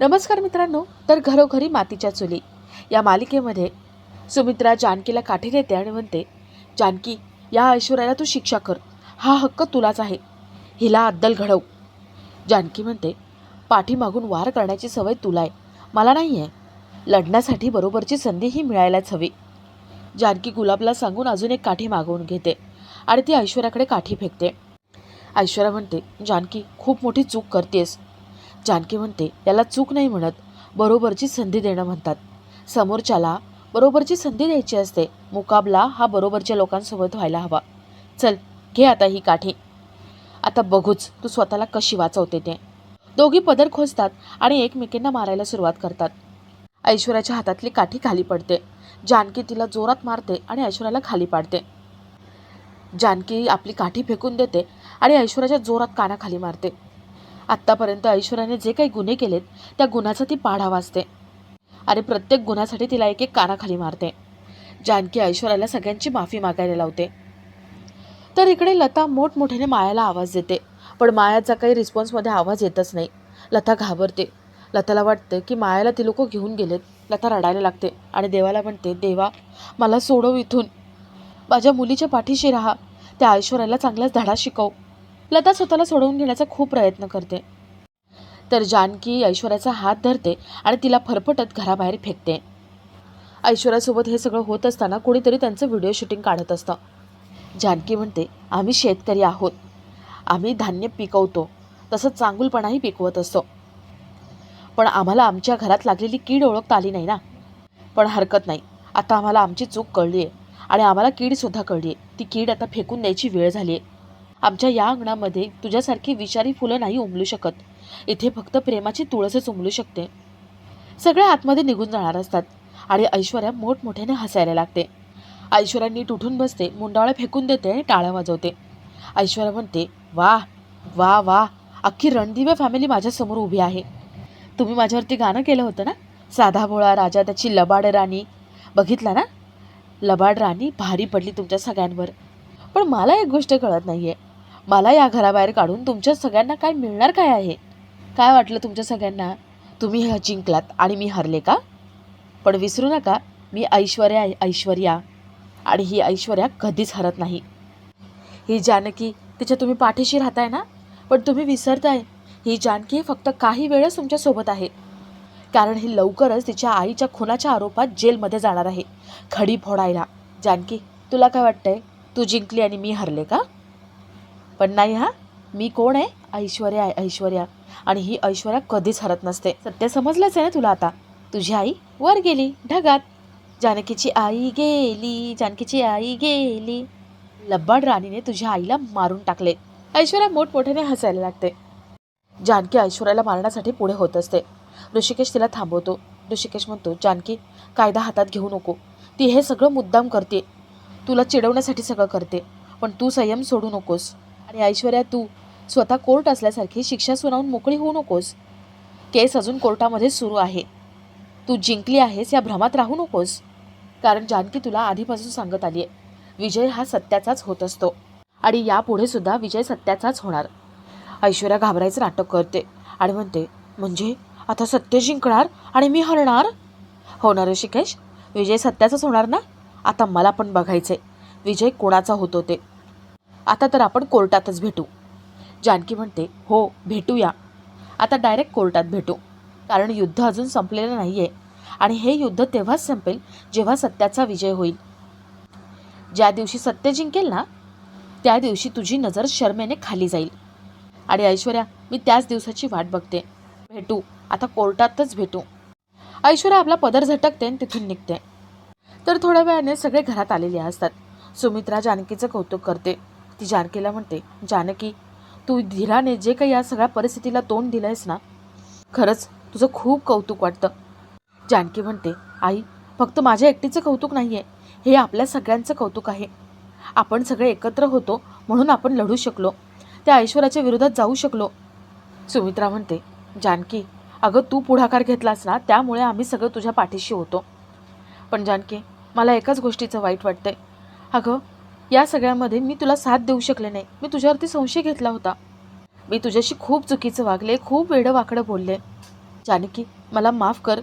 नमस्कार मित्रांनो तर घरोघरी मातीच्या चुली. या मालिकेमध्ये सुमित्रा जानकीला काठी देते आणि म्हणते जानकी या ऐश्वर्याला तू शिक्षा कर. हा हक्क तुलाच आहे. हिला अद्दल घडव. जानकी म्हणते पाठीमागून वार करण्याची सवय तुला आहे. मला नाही आहे लढण्यासाठी बरोबरची संधी ही मिळायलाच हवी. जानकी गुलाबला सांगून अजून एक काठी मागवून घेते आणि ती ऐश्वर्याकडे काठी फेकते. ऐश्वर्या म्हणते जानकी खूप मोठी चूक करतेस. जानकी म्हणते याला चूक नाही म्हणत बरोबरची संधी देणं म्हणतात. समोरच्याला बरोबरची संधी द्यायची असते मुकाबला हा बरोबरच्या लोकांसोबत व्हायला हवा. चल घे आता ही काठी. आता बघूच तू स्वतःला कशी वाचवते ते. दोघी पदर खोजतात आणि एकमेकींना मारायला सुरुवात करतात. ऐश्वर्याच्या हातातली काठी खाली पडते. जानकी तिला जोरात मारते आणि ऐश्वर्याला खाली पाडते. जानकी आपली काठी फेकून देते आणि ऐश्वर्याच्या जोरात कानाखाली मारते. आत्तापर्यंत ऐश्वर्याने जे काही गुन्हे केलेत त्या गुन्ह्याचा ती पाढा वाचते. आणि प्रत्येक गुन्ह्यासाठी तिला एक एक कानाखाली मारते. जानकी ऐश्वर्याला सगळ्यांची माफी मागायला लावते. तर इकडे लता मोठमोठ्याने मायाला आवाज देते. पण मायाचा काही रिस्पॉन्समध्ये आवाज येतच नाही. लता घाबरते. लताला वाटतं की मायाला ती लोक घेऊन गेलेत. लता रडायला लागते आणि देवाला म्हणते देवा मला सोडव इथून. माझ्या मुलीच्या पाठीशी राहा. त्या ऐश्वर्याला चांगलाच धडा शिकव. लता स्वतःला सोडवून घेण्याचा खूप प्रयत्न करते. तर जानकी ऐश्वर्याचा हात धरते आणि तिला फरफटत घराबाहेर फेकते. ऐश्वर्यासोबत हे सगळं होत असताना कोणीतरी त्यांचं व्हिडिओ शूटिंग काढत असतं. जानकी म्हणते आम्ही शेतकरी आहोत. आम्ही धान्य पिकवतो. तसंच चांगुलपणाही पिकवत असतो. पण आम्हाला आमच्या घरात लागलेली कीड ओळखता आली नाही ना. पण हरकत नाही. आता आम्हाला आमची चूक कळली आहे आणि आम्हाला कीडसुद्धा कळली आहे ती कीड आता फेकून द्यायची वेळ झाली आहे आमच्या या अंगणामध्ये तुझ्यासारखी विषारी फुलं नाही उमलू शकत. इथे फक्त प्रेमाची तुळसच उमलू शकते. सगळे आतमध्ये निघून जाणार असतात आणि ऐश्वर्या मोठमोठ्याने हसायला लागते. ऐश्वर्या नीट उठून बसते मुंडावळ्या फेकून देते आणि टाळ्या वाजवते. ऐश्वर्या म्हणते वा वा वा अख्खी रणदिवे फॅमिली माझ्यासमोर उभी आहे. तुम्ही माझ्यावरती गाणं केलं होतं ना? साधा भोळा राजा त्याची लबाड राणी. बघितला ना? लबाड राणी भारी पडली तुमच्या सगळ्यांवर. पण मला एक गोष्ट कळत नाही आहे मला या घराबाहेर काढून तुमच्या सगळ्यांना काय मिळणार काय आहे? काय वाटलं तुमच्या सगळ्यांना? तुम्ही हे जिंकलात आणि मी हरले का? पण विसरू नका मी ऐश्वर्या आहे ऐश्वर्या आणि ही ऐश्वर्या कधीच हरत नाही. ही जानकी तिच्या तुम्ही पाठीशी राहताय ना? पण तुम्ही विसरताय. ही जानकी फक्त काही वेळच तुमच्यासोबत आहे. कारण ही लवकरच तिच्या आईच्या खुनाच्या आरोपात जेलमध्ये जाणार आहे. खडी फोडायला. जानकी तुला काय वाटतंय? तू जिंकली आणि मी हरले का? पण नाही हा? मी कोण आहे? ऐश्वर्या आहे ऐश्वर्या. आणि ही ऐश्वर्या कधीच हरत नसते. सत्य समजलंच आहे ना तुला आता? तुझी आई वर गेली ढगात. जानकीची आई गेली जानकीची आई गेली. लब्बाड राणीने तुझ्या आईला मारून टाकले. ऐश्वर्या मोठमोठ्याने हसायला लागते. जानकी ऐश्वर्याला मारण्यासाठी पुढे होत असते. ऋषिकेश तिला थांबवतो. ऋषिकेश म्हणतो जानकी कायदा हातात घेऊ नको. ती हे सगळं मुद्दाम करते. तुला चिडवण्यासाठी सगळं करते. पण तू संयम सोडू नकोस. आणि ऐश्वर्या तू स्वतः कोर्ट असल्यासारखी शिक्षा सुनावून मोकळी होऊ नकोस. केस अजून कोर्टामध्ये सुरू आहे. तू जिंकली आहेस या भ्रमात राहू नकोस. कारण जानकी तुला आधीपासून सांगत आली आहे विजय हा सत्याचाच होत असतो. आणि यापुढे सुद्धा विजय सत्याचाच होणार. ऐश्वर्या घाबरायचं नाटक करते आणि म्हणते म्हणजे आता सत्य जिंकणार आणि मी हरणार? होणार ना ऋषिकेश विजय सत्याचाच होणार ना? आता मला पण बघायचे विजय कोणाचा होतो ते? आता तर आपण कोर्टातच भेटू. जानकी म्हणते हो भेटूया. आता डायरेक्ट कोर्टात भेटू. कारण युद्ध अजून संपलेलं नाही आहे आणि हे युद्ध तेव्हाच संपेल जेव्हा सत्याचा विजय होईल. ज्या दिवशी सत्य जिंकेल ना त्या दिवशी तुझी नजर शर्मेने खाली जाईल. आणि ऐश्वर्या मी त्याच दिवसाची वाट बघते. भेटू. आता कोर्टातच भेटू. ऐश्वर्या आपला पदर झटकते आणि तिथून निघते. तर थोड्या वेळाने सगळे घरात आलेले असतात. सुमित्रा जानकीचं कौतुक करते. ती जानकीला म्हणते जानकी तू धीराने जे काही या सगळ्या परिस्थितीला तोंड दिलं आहेस ना खरंच तुझं खूप कौतुक वाटतं. जानकी म्हणते आई फक्त माझ्या एकटीचं कौतुक नाही आहे हे आपल्या सगळ्यांचं कौतुक आहे. आपण सगळे एकत्र होतो म्हणून आपण लढू शकलो त्या ऐश्वर्याच्या विरोधात जाऊ शकलो. सुमित्रा म्हणते जानकी अगं तू पुढाकार घेतलास ना त्यामुळे आम्ही सगळं तुझ्या पाठीशी होतो. पण जानकी मला एकाच गोष्टीचं वाईट वाटतंय. अगं या सगळ्यामध्ये मी तुला साथ देऊ शकले नाही. मी तुझ्यावरती संशय घेतला होता. मी तुझ्याशी खूप चुकीचं वागले खूप वेडं वाकडं बोलले. जानकी मला माफ कर.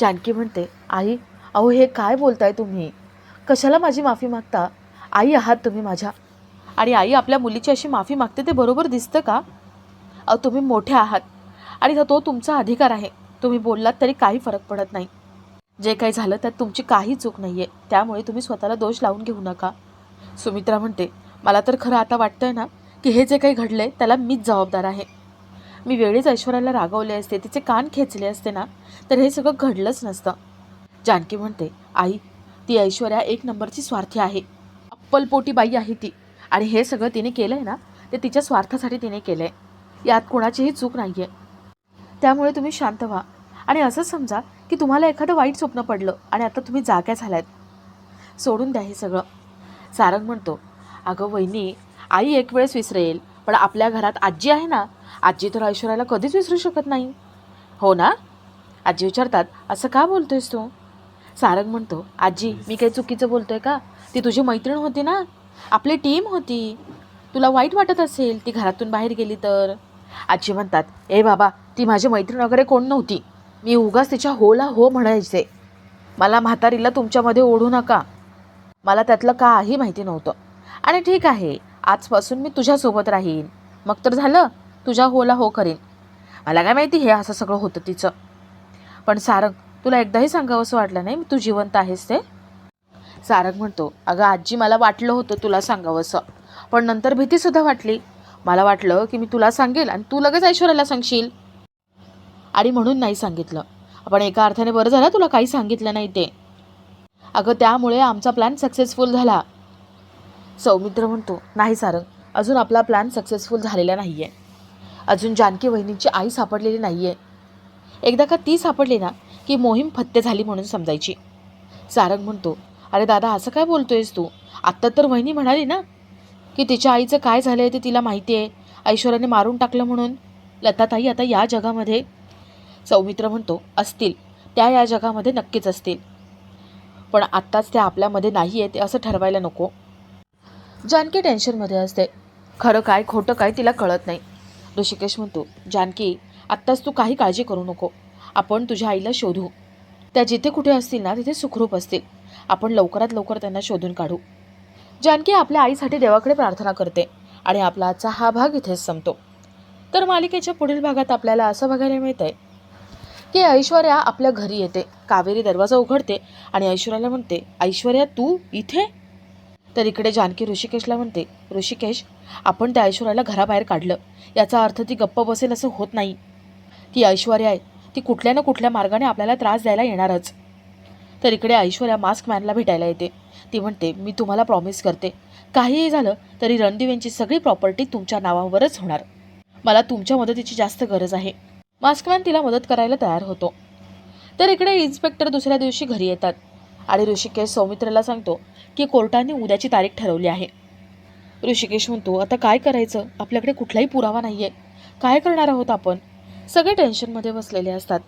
जानकी म्हणते आई अहो हे काय बोलताय तुम्ही? कशाला माझी माफी मागता? आई आहात तुम्ही माझ्या. आणि आई आपल्या मुलीची अशी माफी मागते ते बरोबर दिसतं का? अहो तुम्ही मोठे आहात आणि तो तुमचा अधिकार आहे. तुम्ही बोललात तरी काही फरक पडत नाही. जे काही झालं त्यात तुमची काही चूक नाही आहे त्यामुळे तुम्ही स्वतःला दोष लावून घेऊ नका. सुमित्रा म्हणते मला तर खरं आता वाटतंय ना की हे जे काही घडलं आहे त्याला मीच जबाबदार आहे. मी वेळीच ऐश्वर्याला रागवले असते तिचे कान खेचले असते ना तर हे सगळं घडलंच नसतं. जानकी म्हणते आई ती ऐश्वर्या एक नंबरची स्वार्थी आहे. अप्पलपोटी बाई आहे ती. आणि हे सगळं तिने केलं आहे ना ते तिच्या स्वार्थासाठी तिने केलं आहे यात कोणाचीही चूक नाही आहे त्यामुळे तुम्ही शांत व्हा. आणि असंच समजा की तुम्हाला एखादं वाईट स्वप्न पडलं आणि आता तुम्ही जाग्या झाल्यात. सोडून द्या हे सगळं. सारंग म्हणतो अगं वहिनी आई एक वेळेस विसरेल पण आपल्या घरात आजी आहे ना आजी तर ऐश्वर्याला कधीच विसरू शकत नाही. हो ना? आजी विचारतात असं का बोलतोयस तू? सारंग म्हणतो आजी मी काही चुकीचं बोलतोय का? ती तुझी मैत्रीण होती ना? आपली टीम होती. तुला वाईट वाटत असेल ती घरातून बाहेर गेली तर? आजी म्हणतात ए बाबा ती माझी मैत्रीण वगैरे कोण नव्हती. मी उगाच तिच्या होला हो म्हणायचे. मला म्हातारीला तुमच्यामध्ये ओढू नका. मला त्यातलं काही माहिती नव्हतं. आणि ठीक आहे आजपासून मी तुझ्यासोबत राहीन. मग तर झालं तुझ्या होला हो करीन. मला काय माहिती हे असं सगळं होतं तिचं. पण सारंग तुला एकदाही सांगावंसं वाटलं नाही मी तू जिवंत आहेस ते? सारंग म्हणतो अगं आजी मला वाटलं होतं तुला सांगावंसं. पण नंतर भीतीसुद्धा वाटली. मला वाटलं की मी तुला सांगेल आणि तू लगेच ऐश्वर्याला सांगशील. आणि म्हणून नाही सांगितलं. पण एका अर्थाने बरं झालं तुला काही सांगितलं नाही ते. अगं त्यामुळे आमचा प्लॅन सक्सेसफुल झाला. सौमित्र म्हणतो नाही सारंग अजून आपला प्लॅन सक्सेसफुल झालेला नाही आहे अजून जानकी वहिनींची आई सापडलेली नाही आहे एकदा का ती सापडली ना की मोहीम फत्ते झाली म्हणून समजायची. सारंग म्हणतो अरे दादा असं काय बोलतोयस तू? आत्ता तर वहिनी म्हणाली ना की तिच्या आईचं काय झालं आहे ते तिला माहिती आहे ऐश्वर्याने मारून टाकलं म्हणून. लताताई आता या जगामध्ये सौमित्र म्हणतो असतील. त्या या जगामध्ये नक्कीच असतील. पण आत्ताच त्या आपल्यामध्ये नाही आहे ते असं ठरवायला नको. जानकी टेन्शनमध्ये असते. खरं काय खोटं काय तिला कळत नाही. ऋषिकेश म्हणतो जानकी आत्ताच तू काही काळजी करू नको. आपण तुझ्या आईला शोधू. त्या जिथे कुठे असतील ना तिथे सुखरूप असतील. आपण लवकरात लवकर त्यांना शोधून काढू. जानकी आपल्या आईसाठी देवाकडे प्रार्थना करते आणि आपला आजचा हा भाग इथेच संपतो. तर मालिकेच्या पुढील भागात आपल्याला असं बघायला मिळतं आहे की ऐश्वर्या आपल्या घरी येते. कावेरी दरवाजा उघडते आणि ऐश्वर्याला म्हणते ऐश्वर्या तू इथे? तर इकडे जानकी ऋषिकेशला म्हणते ऋषिकेश आपण त्या ऐश्वर्याला घराबाहेर काढलं. याचा अर्थ ती गप्प बसेल असं होत नाही. ती ऐश्वर्या आहे. ती कुठल्या ना कुठल्या मार्गाने आपल्याला त्रास द्यायला येणारच. तर इकडे ऐश्वर्या मास्क मॅनला भेटायला येते. ती म्हणते मी तुम्हाला प्रॉमिस करते. काहीही झालं तरी रणदिवेंची सगळी प्रॉपर्टी तुमच्या नावावरच होणार. मला तुमच्या मदतीची जास्त गरज आहे. मास्कमॅन तिला मदत करायला तयार होतो. तर इकडे इन्स्पेक्टर दुसऱ्या दिवशी घरी येतात. आणि ऋषिकेश सौमित्रला सांगतो की कोर्टाने उद्याची तारीख ठरवली आहे. ऋषिकेश म्हणतो आता काय करायचं? आपल्याकडे कुठलाही पुरावा नाही आहे काय करणार आहोत आपण? सगळे टेन्शनमध्ये बसलेले असतात.